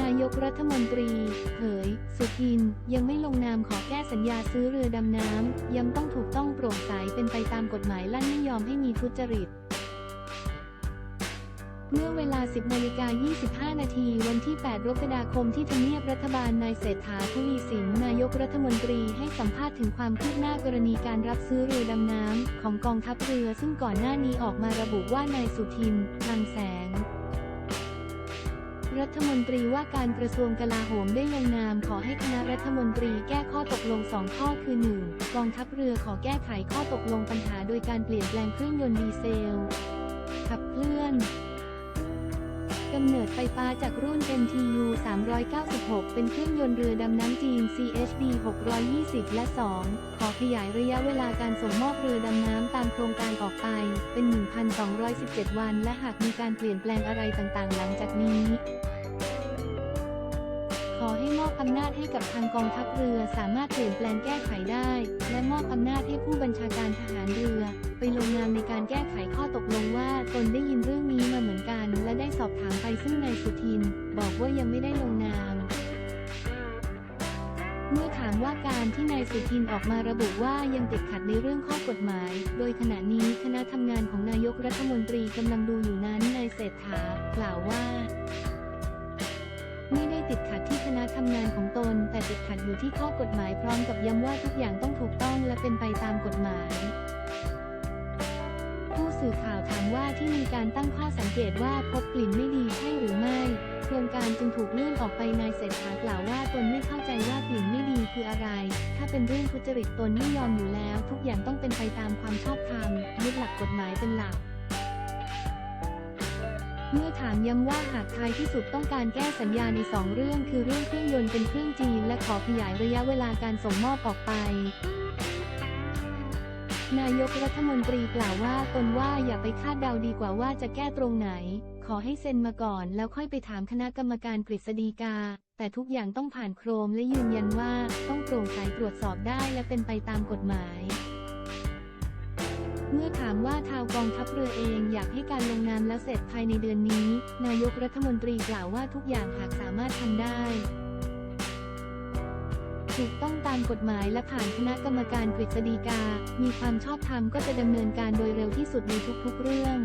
นายกรัฐมนตรีเผย สุทิน ยังไม่ลงนามขอแก้สัญญาซื้อเรือดำน้ำ ยังต้องถูกต้องโปร่งใสเป็นไปตามกฎหมายลั่นไม่ยอมให้มีทุจริต เมื่อเวลา 10นาฬิกา25 นาทีวันที่ 8 กรกฎาคมที่ทำเนียบรัฐบาลนายเศรษฐาทวีสิน นายกรัฐมนตรีให้สัมภาษณ์ถึงความคืบหน้ากรณีการรับซื้อเรือดำน้ำ ของกองทัพเรือ ซึ่งก่อนหน้านี้ออกมาระบุว่านายสุทินลังแสง รัฐมนตรีว่าการกระทรวงกลาโหมได้ลงนามขอให้คณะรัฐมนตรีแก้ข้อตกลง 2 ข้อคือ 1. กองทัพเรือขอแก้ไขข้อตกลงปัญหาโดยการเปลี่ยนแปลงเครื่องยนต์ดีเซล ขับเคลื่อน กำเนิดไฟฟ้าจากรุ่น NTU 396 เป็นเครื่องยนต์เรือดำน้ำจีน CHD 620 และ 2 ขอขยายระยะเวลาการส่งมอบเรือดำน้ำตามโครงการออกไป เป็น 1,217 วัน และหากมีการเปลี่ยนแปลงอะไรต่างๆ หลังจากนี้ อให้มอบอำนาจให้กับทางกองทัพเรือสามารถเปลี่ยนแปลงแก้ไขได้ และมอบอำนาจให้ผู้บัญชาการทหารเรือ ไปลงนามในการแก้ไขข้อตกลงว่าตนได้ยินเรื่องนี้มาเหมือนกัน และได้สอบถามไปซึ่งนายสุทิน บอกว่ายังไม่ได้ลงนามเมื่อถามว่าการที่นายสุทินออกมาระบุว่ายังติดขัดในเรื่องข้อกฎหมาย โดยขณะนี้คณะทำงานของนายกรัฐมนตรีกำลังดูอยู่นั้นนายเศรษฐากล่าวว่า ติดขัดที่คณะทำงานของตน แต่ติดขัดอยู่ที่ข้อกฎหมายพร้อมกับย้ำว่าทุกอย่างต้องถูกต้องและเป็นไปตามกฎหมาย ผู้สื่อข่าวถามว่าที่มีการตั้งข้อสังเกตว่าพบกลิ่นไม่ดีใช่หรือไม่โครงการจึงถูกเลื่อนออกไปนายเศรษฐากล่าวว่าตนไม่เข้าใจว่ากลิ่นไม่ดีคืออะไร ถ้าเป็นเรื่องทุจริตตนไม่ยอมอยู่แล้ว ทุกอย่างต้องเป็นไปตามความชอบธรรมยึดหลักกฎหมายเป็นหลัก เมื่อถามย้ำว่าหากท้ายที่สุดต้องการแก้สัญญาในสองเรื่อง คือเรื่องเครื่องยนต์เป็นเครื่องจีน และขอขยายระยะเวลาการส่งมอบออกไปนายกรัฐมนตรีกล่าวว่าตนว่าอย่าไปคาดเดาดีกว่าว่าจะแก้ตรงไหน ขอให้เซ็นมาก่อนแล้วค่อยไปถามคณะกรรมการกฤษฎีกา แต่ทุกอย่างต้องผ่านโครมและยืนยันว่าต้องโปร่งใสตรวจสอบได้และเป็นไปตามกฎหมาย เมื่อถามว่าทาวกองทัพเรือเองอยากให้การลงนามแล้วเสร็จภายในเดือนนี้ นายกรัฐมนตรีกล่าวว่าทุกอย่างหากสามารถทำได้ถูกต้องตามกฎหมายและผ่านคณะกรรมการกฤษฎีกา มีความชอบธรรมก็จะดำเนินการโดยเร็วที่สุดในทุกๆเรื่อง